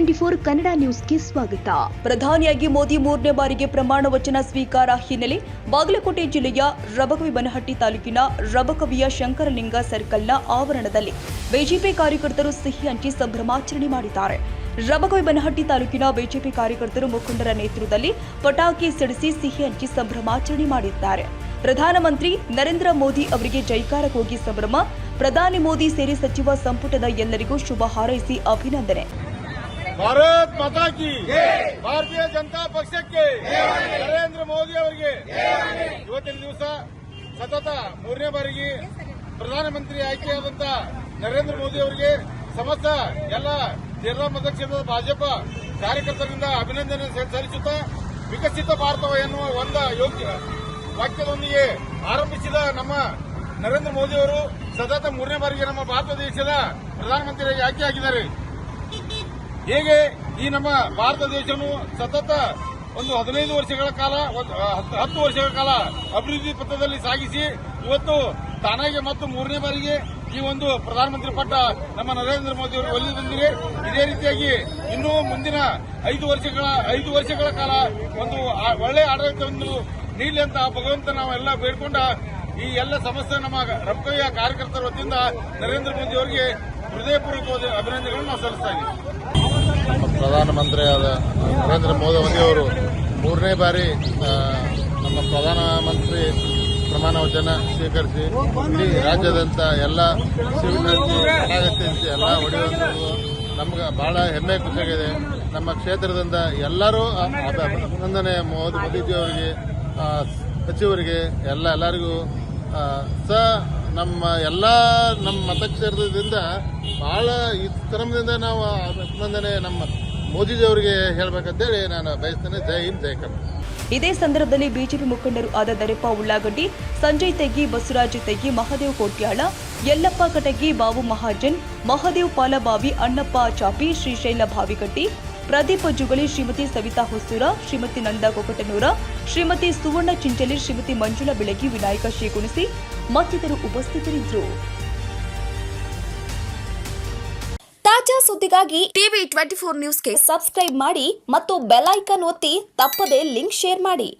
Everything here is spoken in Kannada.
ಟ್ವೆಂಟಿ ಫೋರ್ ಕನ್ನಡ ನ್ಯೂಸ್ಗೆ ಸ್ವಾಗತ. ಪ್ರಧಾನಿಯಾಗಿ ಮೋದಿ ಮೂರನೇ ಬಾರಿಗೆ ಪ್ರಮಾಣ ವಚನ ಸ್ವೀಕಾರ ಹಿನ್ನೆಲೆ ಬಾಗಲಕೋಟೆ ಜಿಲ್ಲೆಯ ರಬಕವಿ ಬನಹಟ್ಟಿ ತಾಲೂಕಿನ ರಬಕವಿಯ ಶಂಕರಲಿಂಗ ಸರ್ಕಲ್ನ ಆವರಣದಲ್ಲಿ ಬಿಜೆಪಿ ಕಾರ್ಯಕರ್ತರು ಸಿಹಿ ಹಂಚಿ ಸಂಭ್ರಮಾಚರಣೆ ಮಾಡಿದ್ದಾರೆ. ರಬಕವಿ ಬನಹಟ್ಟಿ ತಾಲೂಕಿನ ಬಿಜೆಪಿ ಕಾರ್ಯಕರ್ತರು ಮುಖಂಡರ ನೇತೃತ್ವದಲ್ಲಿ ಪಟಾಕಿ ಸಿಡಿಸಿ ಸಿಹಿ ಹಂಚಿ ಸಂಭ್ರಮಾಚರಣೆ ಮಾಡಿದ್ದಾರೆ. ಪ್ರಧಾನಮಂತ್ರಿ ನರೇಂದ್ರ ಮೋದಿ ಅವರಿಗೆ ಜೈಕಾರ ಹೋಗಿ ಸಂಭ್ರಮ, ಪ್ರಧಾನಿ ಮೋದಿ ಸೇರಿ ಸಚಿವ ಸಂಪುಟದ ಎಲ್ಲರಿಗೂ ಶುಭ ಹಾರೈಸಿ ಅಭಿನಂದನೆ. ಭಾರತ್ ಮಾತಾ ಕಿ ಭಾರತೀಯ ಜನತಾ ಪಕ್ಷಕ್ಕೆ ನರೇಂದ್ರ ಮೋದಿ ಅವರಿಗೆ ಇವತ್ತಿನ ದಿವಸ ಸತತ ಮೂರನೇ ಬಾರಿಗೆ ಪ್ರಧಾನಮಂತ್ರಿ ಆಯ್ಕೆಯಾದಂತ ನರೇಂದ್ರ ಮೋದಿ ಅವರಿಗೆ ಸಮಸ್ತ ಎಲ್ಲ ಜಿಲ್ಲಾ ಮತಕ್ಷೇತ್ರದ ಭಾಜಪ ಕಾರ್ಯಕರ್ತರಿಂದ ಅಭಿನಂದನೆ ಸಲ್ಲಿಸುತ್ತಾ ವಿಕಸಿತ ಭಾರತ ಎನ್ನುವ ಒಂದ ಯೋಗ್ಯ ವಾಕ್ಯದೊಂದಿಗೆ ಆರಂಭಿಸಿದ ನಮ್ಮ ನರೇಂದ್ರ ಮೋದಿ ಅವರು ಸತತ ಮೂರನೇ ಬಾರಿಗೆ ನಮ್ಮ ಭಾರತ ದೇಶದ ಪ್ರಧಾನಮಂತ್ರಿಯಾಗಿ ಆಯ್ಕೆಯಾಗಿದ್ದಾರೆ. ಹೇಗೆ ಈ ನಮ್ಮ ಭಾರತ ದೇಶವನ್ನು ಸತತ ಒಂದು ಹದಿನೈದು ವರ್ಷಗಳ ಕಾಲ ಹತ್ತು ವರ್ಷಗಳ ಕಾಲ ಅಭಿವೃದ್ಧಿ ಪಥದಲ್ಲಿ ಸಾಗಿಸಿ, ಇವತ್ತು ತಾನಾಗೆ ಮತ್ತು ಮೂರನೇ ಬಾರಿಗೆ ಈ ಒಂದು ಪ್ರಧಾನಮಂತ್ರಿ ಪಟ್ಟ ನಮ್ಮ ನರೇಂದ್ರ ಮೋದಿ ಅವರು ಒಲ್ಲಿ ಬಂದಿದೆ. ಇದೇ ರೀತಿಯಾಗಿ ಇನ್ನೂ ಮುಂದಿನ ಐದು ವರ್ಷಗಳ ಐದು ವರ್ಷಗಳ ಕಾಲ ಒಂದು ಒಳ್ಳೆ ಆಡಳಿತವನ್ನು ನೀಡಲಿ ಅಂತ ಭಗವಂತ ನಾವೆಲ್ಲ ಬೇಡ್ಕೊಂಡ ಈ ಎಲ್ಲ ಸಮಸ್ಯೆ ನಮ್ಮ ರಬ್ಕಯ್ಯ ಕಾರ್ಯಕರ್ತರ ವತಿಯಿಂದ ನರೇಂದ್ರ ಮೋದಿ ಅವರಿಗೆ ಹೃದಯಪೂರ್ವಕವಾದ ಅಭಿನಂದನೆಗಳನ್ನು ನಾವು ಸಲ್ಲಿಸ್ತಾ ಇದ್ದೀವಿ ಪ್ರಧಾನಮಂತ್ರಿಯಾದ ನರೇಂದ್ರ ಮೋದಿ ಅವರು ಮೂರನೇ ಬಾರಿ ನಮ್ಮ ಪ್ರಧಾನಮಂತ್ರಿ ಪ್ರಮಾಣ ವಚನ ಸ್ವೀಕರಿಸಿ ಇಡೀ ರಾಜ್ಯದಂತ ಎಲ್ಲ ಸಿವಿಲ್ ಕಲಾಗತ್ಯಂತೆ ಎಲ್ಲ ಹೊಡೆಯುವಂಥದ್ದು ನಮ್ಗೆ ಬಹಳ ಹೆಮ್ಮೆ ಖುಷಿಯಾಗಿದೆ. ನಮ್ಮ ಕ್ಷೇತ್ರದಿಂದ ಎಲ್ಲರೂ ಅಭಿನಂದನೆ ಮೋದಿ ಮೋದಿಜಿ ಅವರಿಗೆ ಸಚಿವರಿಗೆ, ಎಲ್ಲ ಎಲ್ಲರಿಗೂ ಸಹ ನಮ್ಮ ಎಲ್ಲ ನಮ್ಮ ಮತಕ್ಷೇತ್ರದಿಂದ ಬಹಳ ಈ ಕ್ರಮದಿಂದ ನಾವು ಅಭಿನಂದನೆ ನಮ್ಮ ಮೋದಿಜಿಯವರಿಗೆ ಹೇಳ್ಬೇಕಂತೇಳಿ ನಾನು ಬಯಸ್ತೇನೆ. ಜೈ ಹಿಂದ್, ಜೈ ಕರ್ನಾಟಕ. ಇದೇ ಸಂದರ್ಭದಲ್ಲಿ ಬಿಜೆಪಿ ಮುಖಂಡರು ಆದ ದರೆಪ್ಪ ಉಳ್ಳಾಗಡ್ಡಿ, ಸಂಜಯ್ ತೆಗ್ಗಿ ಬಸವರಾಜ್ ತೆಗ್ಗಿ ಮಹದೇವ್ ಕೋಟ್ಯಾಳ, ಯಲ್ಲಪ್ಪ ಕಟಗಿ, ಬಾಬು ಮಹಾಜನ್, ಮಹದೇವ್ ಪಾಲಬಾವಿ, ಅಣ್ಣಪ್ಪ ಚಾಪಿ ಶ್ರೀಶೈಲ ಭಾವಿಗಟ್ಟಿ ಪ್ರದೀಪ್ ಜುಗಳಿ, ಶ್ರೀಮತಿ ಸವಿತಾ ಹೊಸೂರ, ಶ್ರೀಮತಿ ನಂದಾ ಕೊಕಟನೂರ, ಶ್ರೀಮತಿ ಸುವರ್ಣ ಚಿಂಚಲಿ, ಶ್ರೀಮತಿ ಮಂಜುಳಾ ಬೆಳಗಿ, ವಿನಾಯಕ ಶೇಗುಣಿಸಿ ಮತ್ತಿತರರು ಉಪಸ್ಥಿತರಿದ್ದರು. ತಾಜಾ ಸುದ್ದಿಗಾಗಿ ಟಿವಿ ಟ್ವೆಂಟಿ ಫೋರ್ ನ್ಯೂಸ್ಗೆ ಸಬ್ಸ್ಕ್ರೈಬ್ ಮಾಡಿ ಮತ್ತು ಬೆಲ್ ಐಕನ್ ಒತ್ತಿ ತಪ್ಪದೇ ಲಿಂಕ್ ಶೇರ್ ಮಾಡಿ.